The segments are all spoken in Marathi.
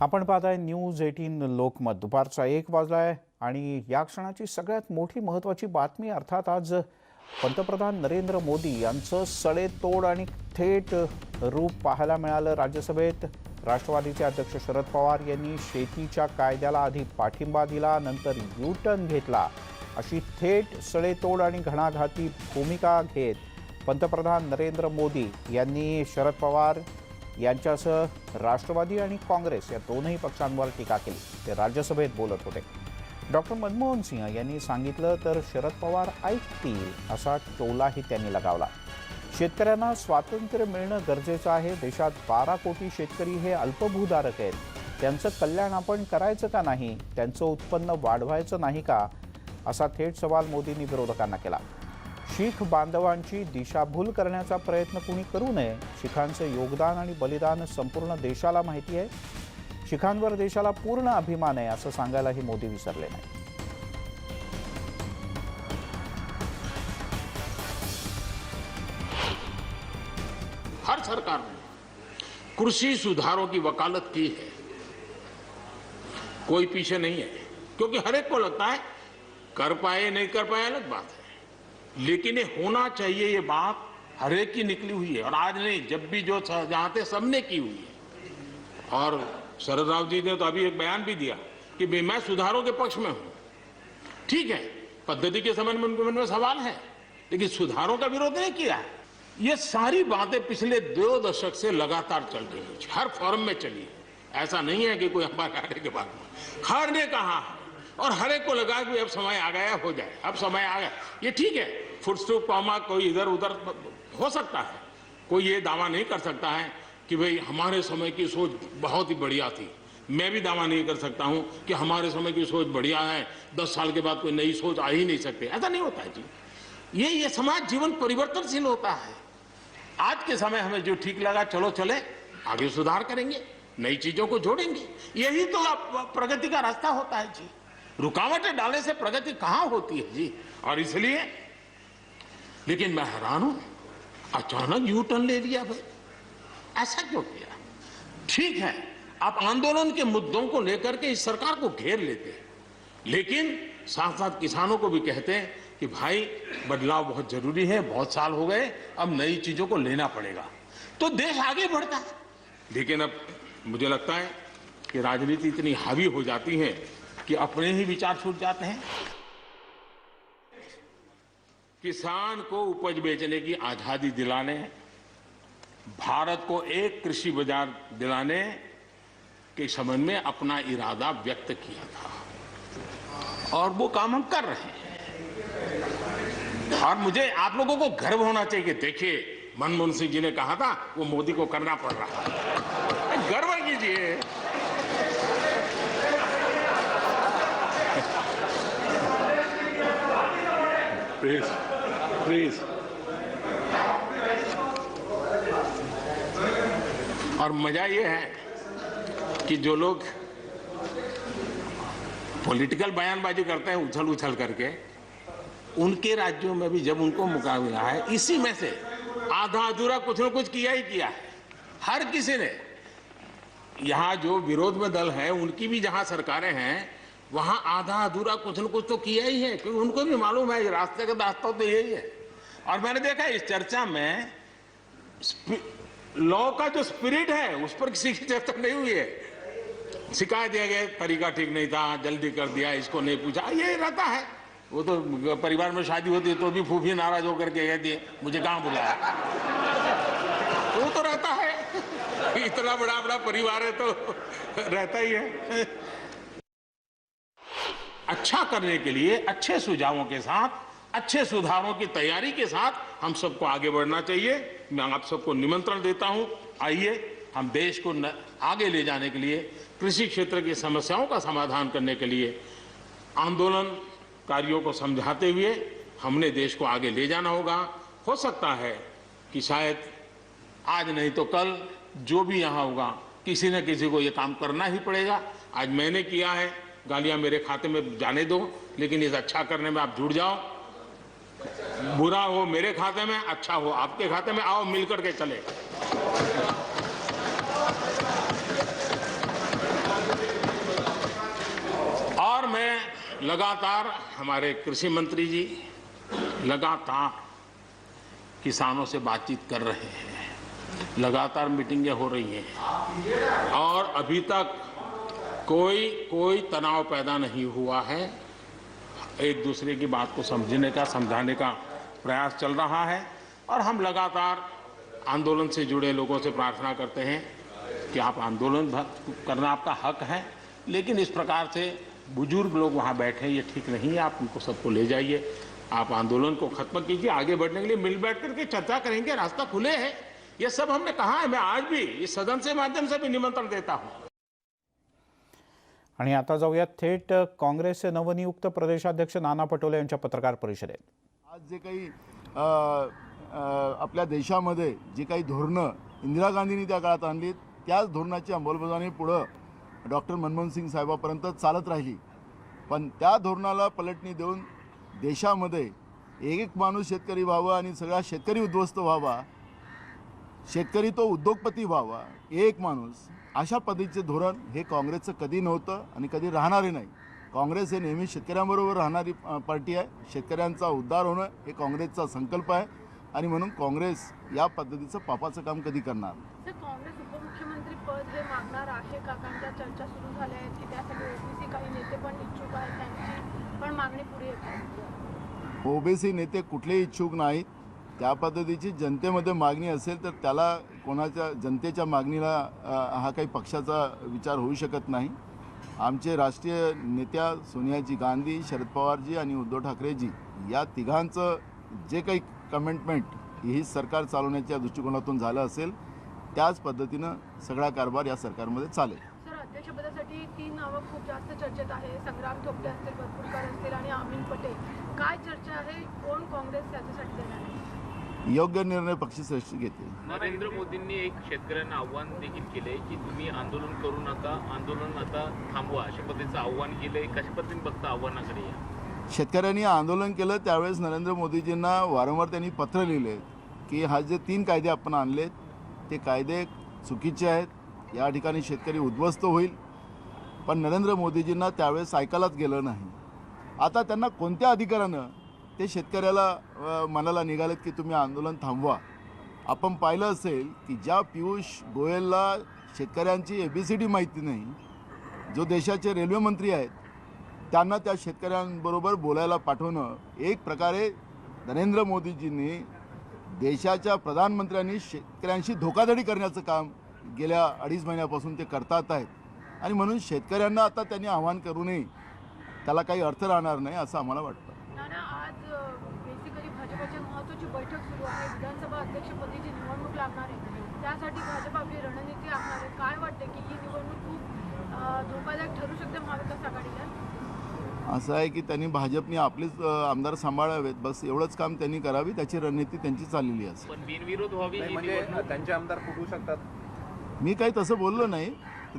आपण पाहताय न्यूज एटीन लोकमत. दुपारचा एक वाजलाय आणि या क्षणाची सगळ्यात मोठी महत्त्वाची बातमी अर्थात आज पंतप्रधान नरेंद्र मोदी यांचं सडेतोड आणि थेट रूप पाहायला मिळालं राज्यसभेत. राष्ट्रवादीचे अध्यक्ष शरद पवार यांनी शेतीच्या कायद्याला आधी पाठिंबा दिला नंतर यू टर्न घेतला. अशी थेट सडेतोड आणि घणाघाती भूमिका घेत पंतप्रधान नरेंद्र मोदी यांनी शरद पवार यांच्यासह राष्ट्रवादी आणि काँग्रेस या दोनही पक्षांवर टीका केली. ते राज्यसभेत बोलत होते. डॉक्टर मनमोहन सिंह यांनी सांगितलं तर शरद पवार ऐकतील असा टोलाही त्यांनी लगावला. शेतकऱ्यांना स्वातंत्र्य मिळणं गरजेचं आहे. देशात बारा कोटी शेतकरी हे अल्पभूधारक आहेत. त्यांचं कल्याण आपण करायचं का नाही? त्यांचं उत्पन्न वाढवायचं नाही का? असा थेट सवाल मोदींनी विरोधकांना केला. शीख बांधवांची दिशाभूल करण्याचा प्रयत्न कुणी करू नये? शिखांचं योगदान आणि बलिदान संपूर्ण देशाला माहिती आहे. शिखांवर देशाला पूर्ण अभिमान आहे असं सांगायलाही मोदी विसरले नाही. हर सरकार ने कृषी सुधारों की वकालत की है। कोई पीछे नहीं है क्योंकि हर एक को लगता है कर पाए नहीं कर पाए अलग बात है। लेकिन ये होना चाहिए ये बात हर एक की निकली हुई है और आज नहीं, जब भी जो जहाँ थे सबने की हुई है। और शरद राव जी ने तो अभी एक बयान भी दिया कि मैं सुधारों के पक्ष में हूँ। ठीक है, पद्धति के संबंध में उनके मन में सवाल है, लेकिन सुधारों का विरोध नहीं किया है। ये सारी बातें पिछले दो दशक से लगातार चल रही है, हर फॉरम में चली है। ऐसा नहीं है कि कोई हमारे आने के बाद हर ने कहा है और हर एक को लगा कि अब समय आ गया, हो जाए। अब समय आ गया। ये ठीक है फुटस्टूप कॉमा कोई इधर उधर हो सकता है। कोई ये दावा नहीं कर सकता है कि भाई हमारे समय की सोच बहुत ही बढ़िया थी। मैं भी दावा नहीं कर सकता हूँ कि हमारे समय की सोच बढ़िया है। दस साल के बाद कोई नई सोच आ ही नहीं सकती। ऐसा नहीं होता है जी। ये ये समाज जीवन परिवर्तनशील होता है। आज के समय हमें जो ठीक लगा, चलो चले, आगे सुधार करेंगे, नई चीज़ों को जोड़ेंगे। यही तो प्रगति का रास्ता होता है जी। रुकावटें डालने से प्रगति कहाँ होती है जी? और इसलिए, लेकिन मैं हैरान हूँ, अचानक यू टर्न ले लिया भाई। ऐसा क्यों किया? ठीक है, आप आंदोलन के मुद्दों को लेकर के इस सरकार को घेर लेते हैं, लेकिन साथ साथ किसानों को भी कहते हैं कि भाई, बदलाव बहुत ज़रूरी है, बहुत साल हो गए, अब नई चीज़ों को लेना पड़ेगा। तो देश आगे बढ़ता है। लेकिन अब मुझे लगता है कि राजनीति इतनी हावी हो जाती है कि अपने ही विचार छूट जाते हैं। किसान को उपज बेचने की आज़ादी दिलाने, भारत को एक कृषि बाज़ार दिलाने के संबंध में अपना इरादा व्यक्त किया था। और वो काम हम कर रहे हैं। और मुझे आप लोगों को गर्व होना चाहिए देखिए, मनमोहन सिंह जी ने कहा था, वो मोदी को करना पड़ रहा है। गर्व कीजिए। प्लीज़ प्लीज़ और मज़ा ये है कि जो लोग पॉलिटिकल बयानबाजी करते हैं उछल उछल करके, उनके राज्यों में भी जब उनको मुकाबला है, इसी में से आधा अधूरा कुछ न कुछ किया ही किया हर किसी ने, यहाँ जो विरोध में दल है, उनकी भी जहाँ सरकारें हैं वहाँ आधा अधूरा कुछ न कुछ तो किया ही है, क्योंकि उनको भी मालूम है रास्ते का रास्ता तो यही है। और मैंने देखा इस चर्चा में लॉ का जो स्पिरिट है, उस पर किसी की चर्चा नहीं हुई है। शिकायत दिया गया, तरीका ठीक नहीं था, जल्दी कर दिया, इसको नहीं पूछा। ये रहता है। वो तो परिवार में शादी होती है तो भी फूफी नाराज़ होकर के कहती है, मुझे कहाँ बुलाया? वो तो रहता है। इतना बड़ा बड़ा परिवार है तो रहता ही है। अच्छा करने के लिए, अच्छे सुझावों के साथ, अच्छे सुधारों की तैयारी के साथ हम सबको आगे बढ़ना चाहिए। मैं आप सबको निमंत्रण देता हूँ। आइए, हम देश को आगे ले जाने के लिए, कृषि क्षेत्र की समस्याओं का समाधान करने के लिए, आंदोलनकारियों को समझाते हुए हमने देश को आगे ले जाना होगा। हो सकता है कि शायद आज नहीं तो कल, जो भी यहाँ होगा, किसी न किसी को ये काम करना ही पड़ेगा। आज मैंने किया है गालियाँ मेरे खाते में जाने दो, लेकिन इस अच्छा करने में आप जुड़ जाओ। बुरा हो मेरे खाते में अच्छा हो आपके खाते में, आओ मिलकर के चले। और मैं लगातार, हमारे कृषि मंत्री जी, लगातार किसानों से बातचीत कर रहे हैं। लगातार मीटिंगें हो रही हैं। और अभी तक कोई कोई तनाव पैदा नहीं हुआ है। एक दूसरे की बात को समझने का, समझाने का प्रयास चल रहा है और हम लगातार आंदोलन से जुड़े लोगों से प्रार्थना करते हैं कि आप आंदोलन करना आपका हक है, लेकिन इस प्रकार से बुज़ुर्ग लोग वहाँ बैठे, ये ठीक नहीं है, आप उनको सबको ले जाइए। आप आंदोलन को खत्म कीजिए, आगे बढ़ने के लिए मिल बैठ करके चर्चा करेंगे, रास्ता खुले है। ये सब हमने कहा है, मैं आज भी इस सदन से माध्यम से भी निमंत्रण देता हूँ। आणि आता जाऊयात थेट काँग्रेसचे नवनियुक्त प्रदेशाध्यक्ष नाना पटोले यांच्या पत्रकार परिषदेत. आज जे काही आपल्या देशामध्ये जी काही धोरणं इंदिरा गांधींनी त्या काळात आणली त्याच धोरणाची अंमलबजावणी पुढं डॉक्टर मनमोहन सिंग साहेबापर्यंत चालत राहिली. पण त्या धोरणाला पलटणी देऊन देशामध्ये एक एक माणूस शेतकरी व्हावा आणि सगळा शेतकरी उद्ध्वस्त व्हावा शेतकरी तो उद्योगपती व्हावा एक माणूस अशा पद्धतीचे धोरण हे काँग्रेसचं कधी नव्हतं आणि कधी राहणारे नाही. काँग्रेस हे नेहमी शेतकऱ्यांबरोबर राहणारी पार्टी आहे. शेतकऱ्यांचा उद्धार होणं हे काँग्रेसचा संकल्प आहे आणि म्हणून काँग्रेस या पद्धतीचं पापाचं काम कधी करणार काँग्रेस उपमुख्यमंत्री पद हे मागणार आहे का? कारण त्या चर्चा सुरू झाल्या आहेत की त्यासाठी ओबीसी काही नेते पण इच्छुक आहेत त्यांची पण मागणी पुढे येते. ओबीसी नेते कुठलेही इच्छुक नाहीत. त्या पद्धतीची जनतेमध्ये मागणी असेल तर त्याला कोणाच्या जनतेच्या मागणीला हा काही पक्षाचा विचार होऊ शकत नाही. आमचे राष्ट्रीय नेत्या सोनियाजी गांधी शरद पवारजी आणि उद्धव ठाकरेजी या तिघांचं जे काही कमेंटमेंट ही सरकार चालवण्याच्या दृष्टिकोनातून झालं असेल त्याच पद्धतीनं सगळा कारभार या सरकारमध्ये चालेल. अध्यक्षपदासाठी तीन नावं खूप जास्त चर्चेत आहे. संग्राम थोपटे असतील भरपूरकर असतील आणि अमिन पटेल. काय चर्चा आहे? कोण काँग्रेस त्याच्यासाठी देणार आहे? योग्य निर्णय पक्षश्रेष्ठ घेतील. नरेंद्र मोदींनी एक शेतकऱ्यांना आव्हान देखील केले की तुम्ही आंदोलन करू नका आंदोलन आता थांबवा अशा पद्धतीचं आव्हान केलंय. कशा पद्धतीने बघता आव्हानाकडे या? शेतकऱ्यांनी आंदोलन केलं त्यावेळेस नरेंद्र मोदीजींना वारंवार त्यांनी पत्र लिहिले की हा जे तीन कायदे आपण आणलेत ते कायदे चुकीचे आहेत. या ठिकाणी शेतकरी उद्ध्वस्त होईल. पण नरेंद्र मोदीजींना त्यावेळेस ऐकायलाच गेलं नाही. आता त्यांना कोणत्या अधिकारानं ते शेतकऱ्याला मनाला निघालेत की तुम्ही आंदोलन थांबवा. आपण पाहिलं असेल की ज्या पियुष गोयलला शेतकऱ्यांची ए बी सी डी माहिती नाही जो देशाचे रेल्वे मंत्री आहेत त्यांना त्या शेतकऱ्यांबरोबर बोलायला पाठवणं एक प्रकारे नरेंद्र मोदीजींनी देशाच्या प्रधानमंत्र्यांनी शेतकऱ्यांशी धोकाधडी करण्याचं काम गेल्या अडीच महिन्यापासून ते करतात आहेत. आणि म्हणून शेतकऱ्यांना आता त्यांनी आव्हान करू नये त्याला काही अर्थ राहणार नाही असं आम्हाला वाटतं नाना आज बेसिकली भाजपाची महत्वाची बैठक सुरू आहे निवडणूक लागणार आहे त्यासाठी भाजप आपली रणनीती आखणार आहे काय वाटतं की ही निवडणूक खूप धोकादायक ठरू शकते महाविकास आघाडीला? असं आहे की त्यांनी भाजपने आपलेच आमदार सांभाळावेत. बस एवढंच काम त्यांनी करावी त्याची रणनीती त्यांची चाललेली असेल पण बिनविरोध व्हावी नाही ही म्हणजे निवडणूक. त्यांचे आमदार फुटू शकतात. मी काही तसं बोललो नाही.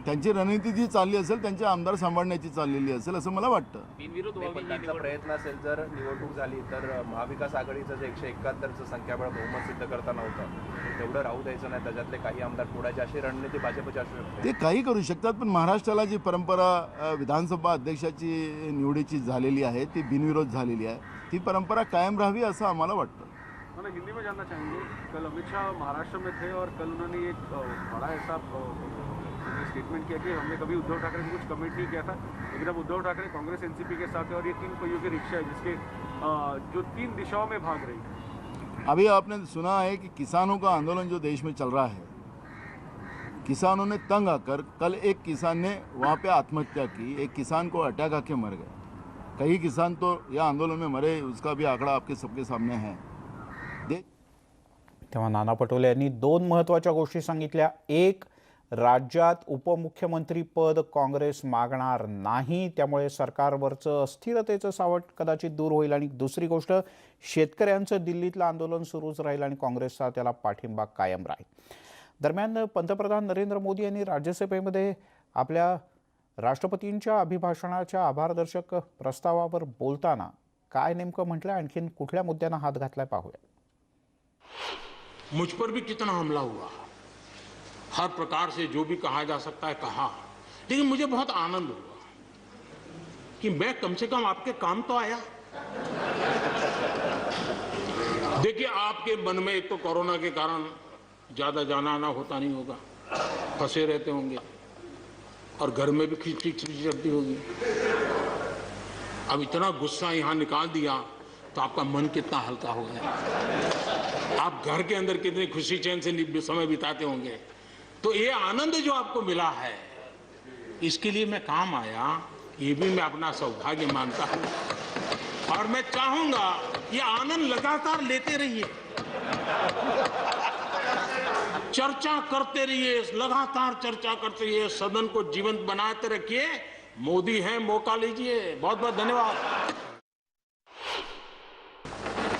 त्यांची रणनीती जी चालली असेल त्यांचे आमदार सांभाळण्याची चाललेली असेल असं मला वाटतं. बिनविरोध नाही, व्हावी पण ही त्यांचा निवडणूक. प्रयत्न असेल जर निवडणूक झाली तर महाविकास आघाडीचं जे एकशे एकाहत्तरचं संख्याबळ बहुमत सिद्ध करता नव्हतं ते तेवढं राहू द्यायचं नाही. त्याच्यातले काही आमदार फोडायचे अशी रणनीती भाजपची असू शकते. ते काही करू शकतात पण महाराष्ट्राला जी परंपरा अ, विधानसभा अध्यक्षाची निवडीची झालेली आहे ती बिनविरोध झालेली आहे. ती परंपरा कायम राहावी असं आम्हाला वाटतं. मैं हिंदी में जानना चाहेंगे. कल अमित शाह महाराष्ट्र में थे और कल उन्होंने एक अ, बड़ा ऐसा स्टेटमेंट किया कि हमने कभी उद्धव ठाकरे को कुछ कमेंट नहीं किया था। लेकिन अब उद्धव ठाकरे कांग्रेस एनसीपी के साथ है और ये तीन पहियों की रिक्शा है जिसके जो तीन दिशाओं में भाग रही है। अभी आपने सुना है कि किसानों का आंदोलन जो देश में चल रहा है किसानों ने तंग आकर कल एक किसान ने वहाँ पे आत्महत्या की एक किसान को अटैक आके मर गया। कई किसान तो यह आंदोलन में मरे उसका भी आंकड़ा आपके सबके सामने है। तेव्हा नाना पटोले यांनी दोन महत्त्वाच्या गोष्टी सांगितल्या. एक राज्यात उपमुख्यमंत्रीपद काँग्रेस मागणार नाही त्यामुळे सरकारवरचं अस्थिरतेचं सावट कदाचित दूर होईल. आणि दुसरी गोष्ट शेतकऱ्यांचं दिल्लीतलं आंदोलन सुरूच राहील आणि काँग्रेसचा त्याला पाठिंबा कायम राहील. दरम्यान पंतप्रधान नरेंद्र मोदी यांनी राज्यसभेमध्ये आपल्या राष्ट्रपतींच्या अभिभाषणाच्या आभारदर्शक प्रस्तावावर बोलताना काय नेमकं म्हटलं आणखीन कुठल्या मुद्द्यांना हात घातलाय पाहूया. मुझ पर भी कितना हमला हुआ? हर प्रकार से जो भी कहा जा सकता है कहा। लेकिन मुझे बहुत आनंद हुआ कि मैं कम से कम आपके काम तो आया। देखिए, आपके मन में एक तो कोरोना के कारण ज़्यादा जाना आना होता नहीं होगा। फंसे रहते होंगे। और घर में भी खिचड़ी खिचड़ी चलती होगी। अब इतना गुस्सा यहाँ निकाल दिया तो आपका मन कितना हल्का हो गया। आप घर के अंदर कितनी खुशी चैन से समय बिताते होंगे। तो ये आनंद जो आपको मिला है, इसके लिए मैं काम आया, ये भी मैं अपना सौभाग्य मानता हूँ। और मैं चाहूँगा, ये आनंद लगातार लेते रहिए। चर्चा करते रहिए, लगातार चर्चा करते रहिए, सदन को जीवंत बनाते रखिए। मोदी है, मौका लीजिए। बहुत बहुत धन्यवाद।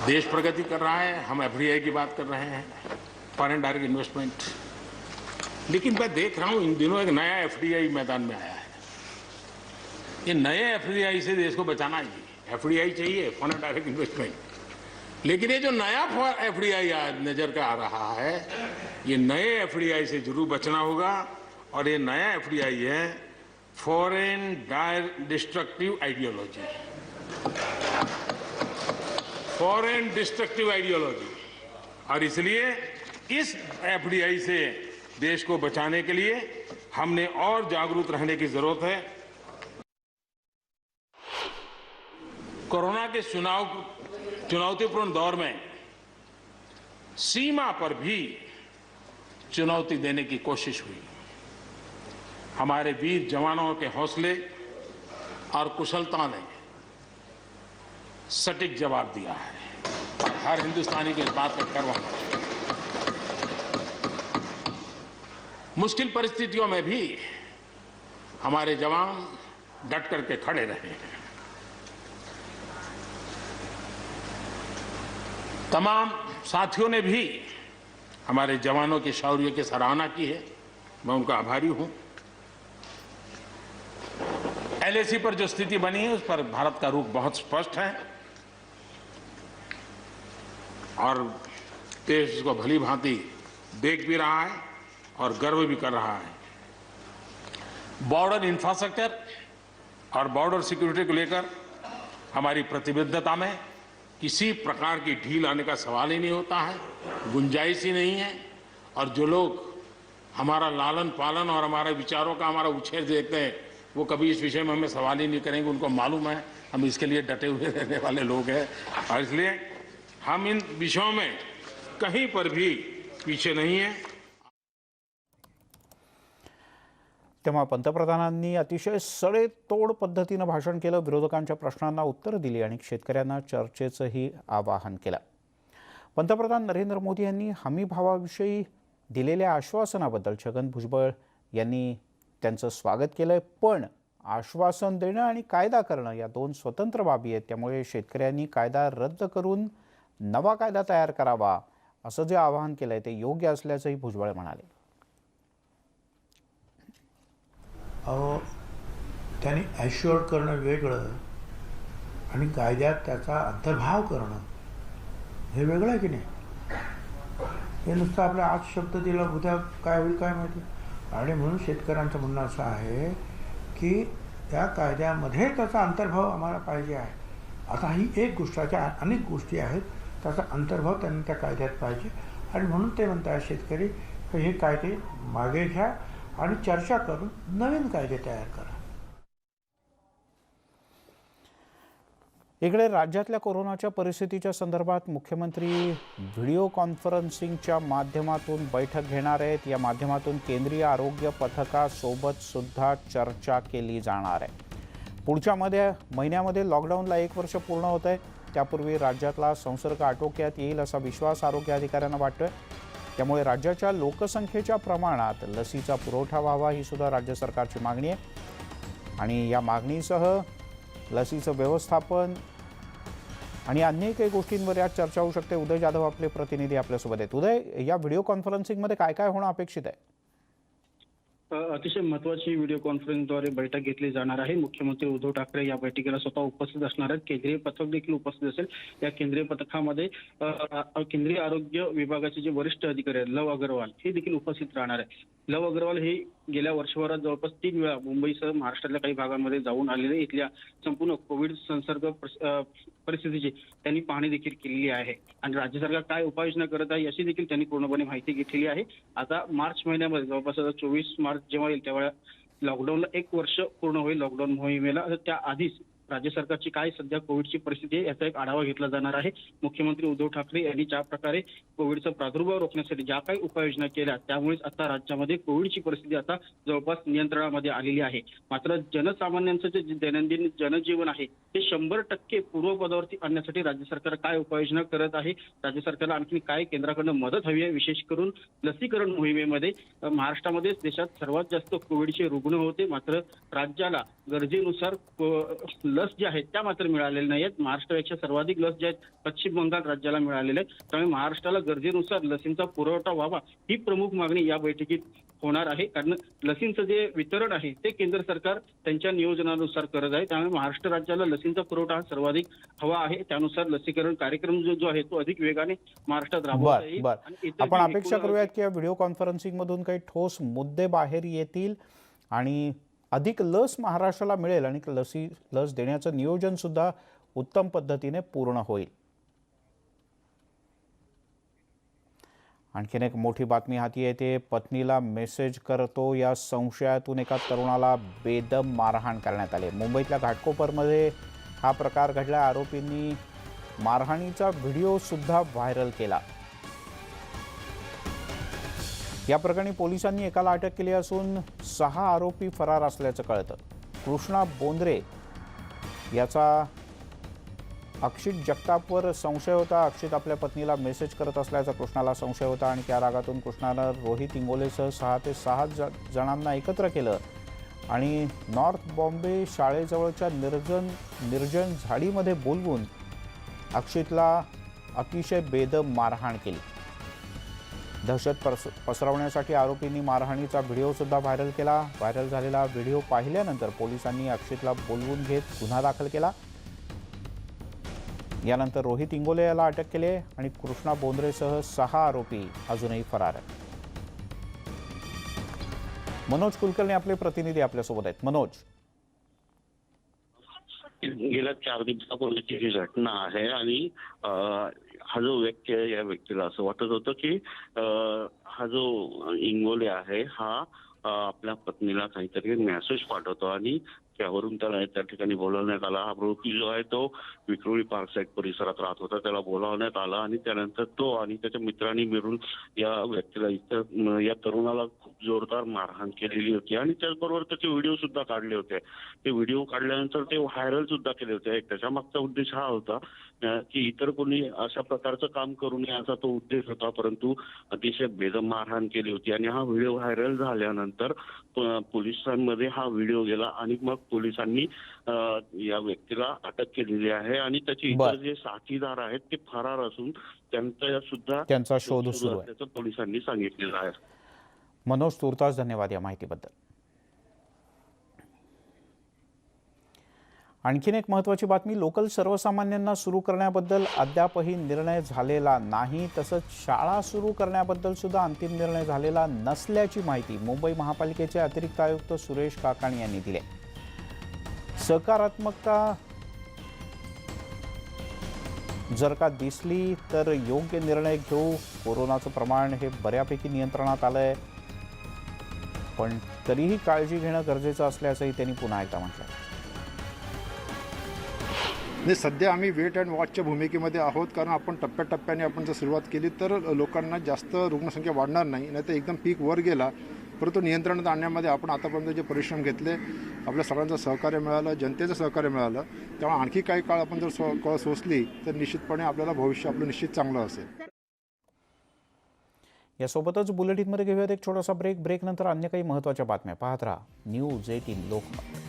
देश प्रगति कर रहा है, हम एफडीआई की बात कर रहे हैं। फॉरन डायरेक्ट इन्वेस्टमेंट लेकिन मैं देख रहा हूँ इन दिनों एक नया एफडीआई मैदान में आया है। ये नए एफडीआई से देश को बचाना चाहिए एफडीआई चाहिए फॉरेन डायरेक्ट इन्वेस्टमेंट लेकिन ये जो नया एफडीआई नज़र का आ रहा है, ये नए एफडीआई से ज़रूर बचना होगा और ये नया एफडीआई है foreign destructive ideology foreign destructive ideology और इसलिए इस एफडीआई से देश को बचाने के लिए हमने और जागरूक रहने की ज़रूरत है। कोरोना के चुनाव, चुनौतीपूर्ण दौर में सीमा पर भी चुनौती देने की कोशिश हुई। हमारे वीर जवानों के हौसले और कुशलता ने सटीक जवाब दिया है। हर हिंदुस्तानी को इस बात पर गर्व होना चाहिए मुश्किल परिस्थितियों में भी हमारे जवान डट करके खड़े रहे हैं। तमाम साथियों ने भी हमारे जवानों के शौर्य की सराहना की है। मैं उनका आभारी हूँ। एलएसी पर जो स्थिति बनी है, उस पर भारत का रुख बहुत स्पष्ट है। और देश इसको भली भांति देख भी रहा है। और गर्व भी कर रहा है। बॉर्डर इंफ्रास्ट्रक्चर और बॉर्डर सिक्योरिटी को लेकर हमारी प्रतिबद्धता में किसी प्रकार की ढील आने का सवाल ही नहीं होता है, गुंजाइश ही नहीं है। और जो लोग हमारा लालन पालन और हमारे विचारों का हमारा उछेर देखते हैं, वो कभी इस विषय में हमें सवाल ही नहीं करेंगे, उनको मालूम है, हम इसके लिए डटे हुए रहने वाले लोग हैं। और इसलिए हम इन विषयों में कहीं पर भी पीछे नहीं हैं। तेव्हा पंतप्रधानांनी अतिशय सडेतोड पद्धतीनं भाषण केलं विरोधकांच्या प्रश्नांना उत्तरं दिली आणि शेतकऱ्यांना चर्चेचंही आवाहन केलं. पंतप्रधान नरेंद्र मोदी यांनी हमी भावाविषयी दिलेल्या आश्वासनाबद्दल छगन भुजबळ यांनी त्यांचं स्वागत केलं आहे पण आश्वासन देणं आणि कायदा करणं या दोन स्वतंत्र बाबी आहेत त्यामुळे शेतकऱ्यांनी कायदा रद्द करून नवा कायदा तयार करावा असं जे आवाहन केलं आहे ते योग्य असल्याचंही भुजबळ म्हणाले. अहो त्यांनी ॲश्युअर्ड करणं वेगळं आणि कायद्यात त्याचा अंतर्भाव करणं. हे वेगळं आहे की नाही? हे नुसतं आपल्या आज शब्द दिला उद्या काय होईल काय माहिती? आणि म्हणून शेतकऱ्यांचं म्हणणं असं आहे की त्या कायद्यामध्ये त्याचा अंतर्भाव आम्हाला पाहिजे आहे. आता ही एक गोष्टाच्या अनेक गोष्टी आहेत त्याचा अंतर्भाव त्यांनी त्या कायद्यात पाहिजे. आणि म्हणून ते म्हणतात शेतकरी हे कायदे मागे घ्या आणि चर्चा करून नवीन कायदे तयार करा. इकडे राज्यातल्या कोरोनाच्या परिस्थितीच्या संदर्भात मुख्यमंत्री व्हिडिओ कॉन्फरन्सिंगच्या माध्यमातून बैठक घेणार आहेत. या माध्यमातून केंद्रीय आरोग्य पथकासोबत सुद्धा चर्चा केली जाणार आहे. पुढच्या मध्ये महिन्यामध्ये लॉकडाऊनला एक वर्ष पूर्ण होत आहे. त्यापूर्वी राज्यातला संसर्ग आटोक्यात येईल असा विश्वास आरोग्य अधिकाऱ्यांना वाटतोय. त्यामुळे राज्याच्या लोकसंख्येच्या प्रमाणात लसीचा पुरवठा व्हावा ही सुद्धा राज्य सरकारची मागणी आहे. आणि या मागणीसह लसीचं व्यवस्थापन आणि अन्य काही गोष्टींवर यात चर्चा होऊ शकते. उदय जाधव आपले प्रतिनिधी आपल्यासोबत आहेत. उदय या व्हिडिओ कॉन्फरन्सिंगमध्ये काय काय होणं अपेक्षित आहे? अतिशय महत्वाची व्हिडिओ कॉन्फरन्सद्वारे बैठक घेतली जाणार आहे. मुख्यमंत्री उद्धव ठाकरे या बैठकीला स्वतः उपस्थित असणार आहेत. केंद्रीय पथक देखील उपस्थित असेल. या केंद्रीय पथकामध्ये केंद्रीय आरोग्य विभागाचे जे वरिष्ठ अधिकारी आहेत लव अग्रवाल हे देखील उपस्थित राहणार आहे लव अग्रवाल हे गेल्या वर्षभरात जवळपास तीन वेळा मुंबईसह महाराष्ट्रातल्या काही भागांमध्ये जाऊन आलेले. इथल्या संपूर्ण कोविड संसर्ग प्रस- परिस्थितीची त्यांनी पाहणी देखील केलेली आहे. आणि राज्य सरकार काय उपाययोजना करत आहे याची देखील त्यांनी पूर्णपणे माहिती घेतलेली आहे. आता मार्च महिन्यामध्ये जवळपास आता चोवीस मार्च जेव्हा येईल तेव्हा लॉकडाऊनला एक वर्ष पूर्ण होईल लॉकडाऊन मोहिमेला. तर त्या आधीच राज्य सरकारची काय सध्या कोविडची परिस्थिती आहे याचा एक आढावा घेतला जाणार आहे. मुख्यमंत्री उद्धव ठाकरे यांनी ज्या प्रकारे कोविडचा प्रादुर्भाव रोखण्यासाठी ज्या काही उपाययोजना केल्या त्यामुळेच आता राज्यामध्ये कोविडची परिस्थिती आता जवळपास नियंत्रणामध्ये आलेली आहे. मात्र जनसामान्यांचं जे दैनंदिन जनजीवन आहे ते शंभर टक्के पूर्वपदावरती आणण्यासाठी राज्य सरकार काय उपाययोजना करत आहे राज्य सरकारला आणखी काय केंद्राकडनं मदत हवी आहे विशेष करून लसीकरण मोहिमेमध्ये महाराष्ट्रामध्ये महाराष्ट्रामध्येच देशात सर्वात जास्त कोविडचे रुग्ण होते. मात्र राज्याला गरजेनुसार लस ज्या आहेत त्या मात्र मिळालेल्या नाही आहेत महाराष्ट्रापेक्षा सर्वाधिक लस ज्या आहेत पश्चिम बंगाल राज्याला मिळालेल्या आहेत. त्यामुळे महाराष्ट्राला गरजेनुसार लसींचा पुरवठा व्हावा ही प्रमुख मागणी या बैठकीत होणार आहे. कारण लसींचं जे वितरण आहे ते केंद्र सरकार त्यांच्या नियोजनानुसार करत आहे. त्यामुळे महाराष्ट्र राज्याला लसींचा पुरवठा हा सर्वाधिक हवा आहे. त्यानुसार लसीकरण कार्यक्रम जो जो आहे तो अधिक वेगाने महाराष्ट्रात इतर आपण अपेक्षा करूयात की व्हिडिओ कॉन्फरन्सिंग मधून काही ठोस मुद्दे बाहेर येतील आणि अधिक लस महाराष्ट्राला मिळेल आणि लसी लस देण्याचं नियोजनसुद्धा उत्तम पद्धतीने पूर्ण होईल. आणखीन एक मोठी बातमी हाती येते. पत्नीला मेसेज करतो. या संशयातून एका तरुणाला बेदम मारहाण करण्यात आले. मुंबईतल्या घाटकोपरमध्ये हा प्रकार घडला. आरोपींनी मारहाणीचा व्हिडिओसुद्धा व्हायरल केला. या प्रकरणी पोलिसांनी एकाला अटक केली असून सहा आरोपी फरार असल्याचं कळतं. कृष्णा बोंद्रे याचा अक्षित जगतापवर संशय होता. अक्षित आपल्या पत्नीला मेसेज करत असल्याचा कृष्णाला संशय होता आणि त्या रागातून कृष्णानं रोहित इंगोलेसह सहा ते सहा ज जणांना एकत्र केलं आणि नॉर्थ बॉम्बे शाळेजवळच्या निर्जन निर्जन झाडीमध्ये बोलवून अक्षितला अतिशय बेदम मारहाण केली. दहशत पस पसरवण्यासाठी आरोपींनी मारहाणीचा व्हिडिओसुद्धा व्हायरल केला. व्हायरल झालेला व्हिडिओ पाहिल्यानंतर पोलिसांनी अक्षितला बोलवून घेत गुन्हा दाखल केला. यानंतर रोहित इंगोले याला अटक केली आणि कृष्णा बोंद्रेसह सहा आरोपी अजूनही फरार आहेत. मनोज कुलकर्णी आपले प्रतिनिधी आपल्यासोबत आहेत. मनोज. गेल्या चार दिवसापूर्वीची ही घटना आहे आणि हा जो व्यक्ती आहे या व्यक्तीला असं वाटत होतं की हा जो इंगोले आहे हा आपल्या पत्नीला काहीतरी मेसेज पाठवतो आणि त्यावरून त्याला त्या ठिकाणी बोलावण्यात आला. हा आरोपी जो आहे तो विक्रोळी पार्क साईड परिसरात राहत होता. त्याला बोलावण्यात आला आणि त्यानंतर तो आणि त्याच्या मित्रांनी मिळून या व्यक्तीला इथं या तरुणाला खूप जोरदार मारहाण केलेली होती. आणि त्याचबरोबर त्याचे व्हिडिओ सुद्धा काढले होते. ते व्हिडिओ काढल्यानंतर ते व्हायरल सुद्धा केले होते. एक त्याच्या मागचा उद्देश हा होता की इतर कोणी अशा प्रकारचं काम करू नये असा तो उद्देश होता परंतु अतिशय बेदम मारहाण केली होती. आणि हा व्हिडिओ व्हायरल झाल्यानंतर प- पोलिसांमध्ये हा व्हिडिओ गेला आणि मग पोलिसांनी या व्यक्तीला अटक केलेली आहे आणि त्याचे इतर. जे साथीदार आहेत ते फरार असून त्यांचा सुद्धा त्यांचा शोध सुरू आहे पोलिसांनी सांगितलेलं आहे मनोज तुर्तास धन्यवाद या माहितीबद्दल आणखीन एक महत्त्वाची बातमी लोकल सर्वसामान्यांना सुरू करण्याबद्दल अद्यापही निर्णय झालेला नाही तसंच शाळा सुरू करण्याबद्दल सुद्धा अंतिम निर्णय झालेला नसल्याची माहिती मुंबई महापालिकेचे अतिरिक्त आयुक्त सुरेश काकाणी यांनी दिली आहे. सकारात्मकता जर का दिसली तर योग्य निर्णय घेऊ. कोरोनाचं प्रमाण हे बऱ्यापैकी नियंत्रणात आलं आहे पण तरीही काळजी घेणं गरजेचं असल्याचंही त्यांनी पुन्हा एकदा म्हटलं नाही सध्या आम्ही वेट अँड वॉचच्या भूमिकेमध्ये आहोत. कारण आपण टप्प्याटप्प्याने आपण जर सुरुवात केली तर लोकांना जास्त रुग्णसंख्या वाढणार नाही. नाहीतर एकदम पीक वर गेला. परंतु नियंत्रणात आणण्यामध्ये आपण आतापर्यंत जे परिश्रम घेतले आपल्या सर्वांचं सहकार्य मिळालं जनतेचं सहकार्य मिळालं त्यामुळे आणखी काही काळ आपण जर सो कळ सोसली तर निश्चितपणे आपल्याला भविष्य आपलं निश्चित चांगलं असेल. यासोबतच बुलेटिनमध्ये घेऊयात एक छोटासा ब्रेक. ब्रेकनंतर अन्य काही महत्त्वाच्या बातम्या. पाहत राहा. News eighteen Lokmat.